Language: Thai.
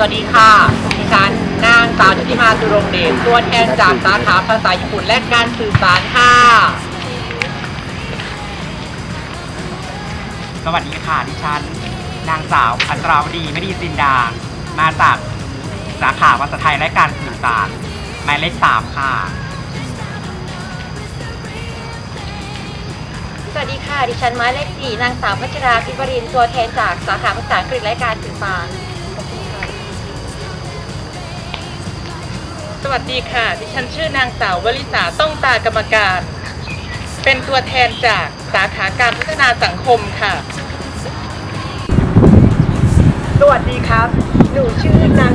วัสดีค่ะ ดิฉันนางสาวชุติมาสุรงเดชตัวแทนจากสาขาภาษาญี่ปุ่นและการสื่อสารค่ะ สวัสดีค่ะ ดิฉัน นางสาวอัตราวดีไม่ดีจินดา มาจากสาขาภาษาไทยและการสื่อสารหมายเลขสามค่ะ สวัสดีค่ะ ดิฉันหมายเลขสี่นางสาวพัชราพิบรินทร์ตัวแทนจากสาขาภาษาอังกฤษและการสื่อสาร วัสดีค่ะ ดิฉันชื่อนางสาววลิสาต้องตากรรมการ เป็นตัวแทนจากสาขาการพัฒนาสังคมค่ะ สวัสดีครับ หนูชื่อนาง